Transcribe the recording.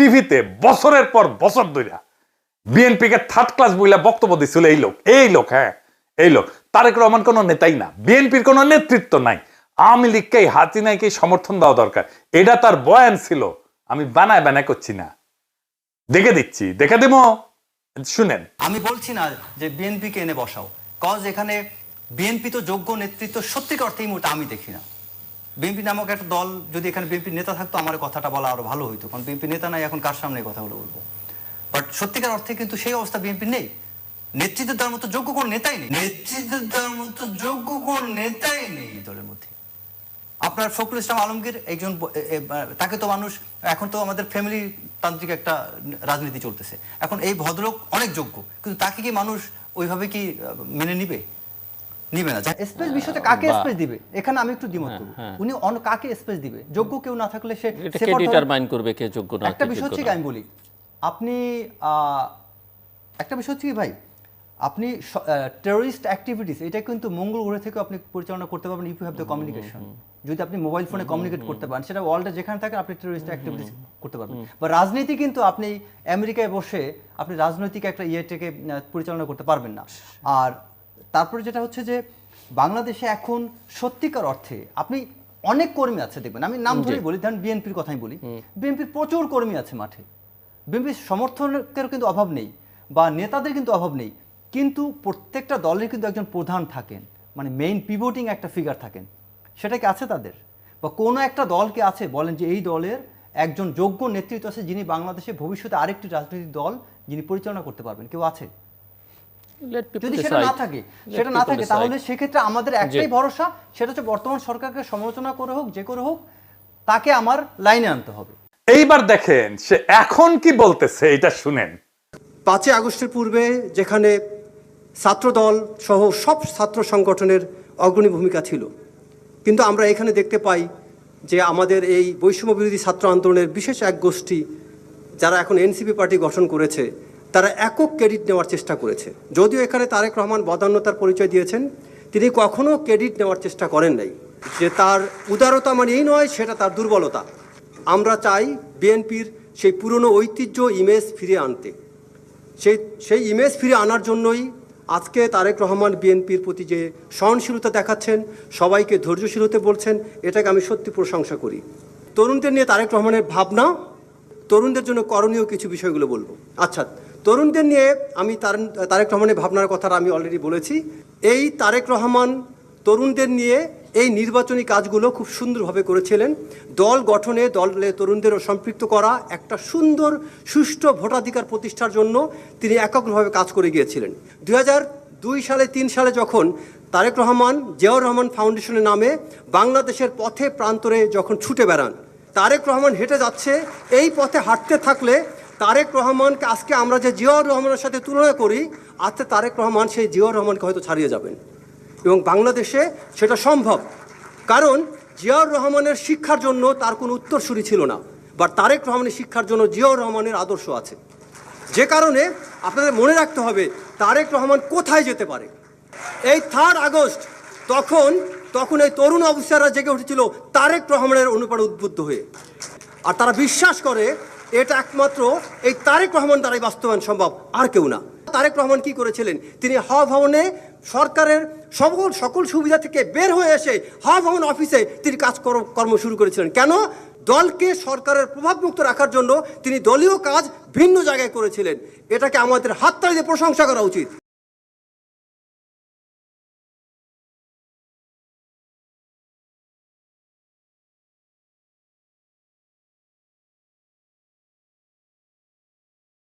টিভিতে বছরের পর বছর ধরে বিএনপি কে থার্ড ক্লাস বইলা বক্তব্য দিছিল, এই লোক এই লোক হ্যাঁ এই লোক, তারেক রহমান কোনো নেতাই না, বিএনপির কোনো নেতৃত্ব নাই। আওয়ামী লীগকে হাসিনাইকে সমর্থন দেওয়া দরকার। এটা তার বয়ান ছিল, আমি বানায় বানায় করছি না। দেখে দিচ্ছি, দেখে দেবো শুনেন। আমি বলছি না যে বিএনপিকে এনে বসাও কজ এখানে বিএনপি তো যোগ্য নেতৃত্ব সত্যিকার অর্থে এই মুহূর্তে আমি দেখি না। বিএনপি নামক একটা দল যদি এখানে বিএনপি নেতা থাকতো, আমার কথাটা বলা আরও ভালো হইতো, কারণ বিএনপি নেতা নাই, এখন কার সামনে কথাগুলো বলব? বাট সত্যিকার অর্থে কিন্তু সেই অবস্থা বিএনপি নেই। নেতৃত্ব দেওয়ার মতো যোগ্য কোন নেতাই নেই। নেতৃত্ব দেওয়ার মতো যোগ্য কোন নেতাই নেই দলের মধ্যে। আপনার ফখরুল ইসলাম আলমগীর একজন তাকে তো মানুষ, এখন তো আমাদের ফ্যামিলি তান্ত্রিক একটা রাজনীতি চলতেছে। এখন এই ভদ্রলোক অনেক যোগ্য, কিন্তু তাকে কি মানুষ ওইভাবে কি মেনে নিবে? নিবে না। স্পেস বিষয়তে কাকে স্পেস দিবে? এখানে আমি একটু দ্বিমত করব। হ্যাঁ। উনি অন্য কাকে স্পেস দিবে? যোগ্য কেউ না থাকলে সে কে ডিটারমাইন করবে কে যোগ্য না একটা বিষয় হচ্ছে আমি বলি আপনি আহ, একটা বিষয় হচ্ছে কি ভাই আপনি টেরোরিস্ট অ্যাক্টিভিটিস এটা কিন্তু মঙ্গল গ্রহ থেকে আপনি পরিচালনা করতে পারবেন if you have the communication যদি আপনি মোবাইল ফোনে কমিউনিকেট করতে পারেন সেটা ওয়ার্ল্ডে যেখানে থাকে আপনি টেরোরিস্ট অ্যাক্টিভিটিস করতে পারবেন। বা রাজনীতি কিন্তু আপনি আমেরিকায় বসে আপনি রাজনৈতিক একটা ইয়েটাকে পরিচালনা করতে পারবেন না। আর তারপরে যেটা হচ্ছে যে বাংলাদেশে এখন সত্যিকার অর্থে আপনি অনেক কর্মী আছে দেখবেন। আমি নাম ধরেই বলি ধরেন বিএনপির কথাই বলি। বিএনপির প্রচুর কর্মী আছে মাঠে। বিএনপির সমর্থকের কিন্তু অভাব নেই বা নেতাদের কিন্তু অভাব নেই। কিন্তু প্রত্যেকটা দলের কিন্তু একজন প্রধান থাকেন। মানে মেইন পিভোটিং একটা ফিগার থাকেন। সেটা কি আছে তাদের? বা কোনো একটা দলকে আছে? বলেন যে এই দলের একজন যোগ্য নেতৃত্ব আছে যিনি বাংলাদেশে ভবিষ্যতে আরেকটি রাজনৈতিক দল যিনি পরিচালনা করতে পারবেন। কেউ আছে? যদি সেটা না থাকে সেটা না থাকে তাহলে সেক্ষেত্রে আমাদের একটাই ভরসা সেটা হচ্ছে বর্তমান সরকারকে সমালোচনা করে হোক যে করে হোক তাকে আমার লাইনে আনতে হবে। এইবার দেখেন সে এখন কি বলতেছে এটা শুনেন। পাঁচই আগস্টের পূর্বে যেখানে ছাত্রদল সহ সব ছাত্র সংগঠনের অগ্রণী ভূমিকা ছিল কিন্তু আমরা এখানে দেখতে পাই যে আমাদের এই বৈষম্য বিরোধী ছাত্র আন্দোলনের বিশেষ এক গোষ্ঠী যারা এখন এনসিপি পার্টি গঠন করেছে তারা একক ক্রেডিট নেওয়ার চেষ্টা করেছে। যদিও এখানে তারেক রহমান বদান্যতার পরিচয় দিয়েছেন, তিনি কখনো ক্রেডিট নেওয়ার চেষ্টা করেন নাই। যে তার উদারতা মানে এই নয়, সেটা তার দুর্বলতা। আমরা চাই বিএনপির সেই পুরনো ঐতিহ্য ইমেজ ফিরে আনতে। সেই সেই ইমেজ ফিরে আনার জন্যই আজকে তারেক রহমান বিএনপির প্রতি যে সহনশীলতা দেখাচ্ছেন, সবাইকে ধৈর্যশীল হতে বলছেন, এটাকে আমি সত্যি প্রশংসা করি। তরুণদের নিয়ে তারেক রহমানের ভাবনা, তরুণদের জন্য করণীয় কিছু বিষয়গুলো বলব। আচ্ছা তরুণদের নিয়ে আমি তারেক রহমানের ভাবনার কথাটা আমি অলরেডি বলেছি। এই তারেক রহমান তরুণদের নিয়ে এই নির্বাচনী কাজগুলো খুব সুন্দরভাবে করেছিলেন। দল গঠনে, দলে তরুণদেরও সম্পৃক্ত করা, একটা সুন্দর, সুষ্ঠু ভোটাধিকার প্রতিষ্ঠার জন্য তিনি এককভাবে কাজ করে গিয়েছিলেন। দুই সালে, তিন সালে যখন তারেক রহমান, জিয়াউর রহমান ফাউন্ডেশনের নামে বাংলাদেশের পথে প্রান্তরে যখন ছুটে বেড়ান, তারেক রহমান হেঁটে যাচ্ছে, এই পথে হাঁটতে থাকলে তারেক রহমানকে আজকে আমরা যে জিয়াউর রহমানের সাথে তুলনা করি, আজকে তারেক রহমান সেই জিয়াউর রহমানকে হয়তো ছাড়িয়ে যাবেন। এবং বাংলাদেশে সেটা সম্ভব। কারণ জিয়াউর রহমানের শিক্ষার জন্য তার কোনো উত্তরসূরি ছিল না। বা তারেক রহমানের শিক্ষার জন্য জিয়াউর রহমানের আদর্শ আছে। যে কারণে আপনাদের মনে রাখতে হবে, তারেক রহমান কোথায় যেতে পারে? এই থার্ড আগস্ট, তখন তখন এই তরুণ অফিসাররা জেগে উঠেছিল তারেক রহমানের অনুপাতে উদ্বুদ্ধ হয়ে। আর তারা বিশ্বাস করে এটা একমাত্র এই তারেক রহমান দ্বারাই বাস্তবায়ন সম্ভব, আর কেউ না। তারেক রহমান কি করেছিলেন? তিনি হাওয়া ভবনে সরকারের সকল সকল সুবিধা থেকে বের হয়ে এসে হাওয়া ভবন অফিসে তিনি কাজ কর- কর্ম শুরু করেছিলেন। কেন? দলকে সরকারের প্রভাবমুক্ত রাখার জন্য তিনি দলীয় কাজ ভিন্ন জায়গায় করেছিলেন। এটাকে আমাদের হাততালিতে প্রশংসা করা উচিত।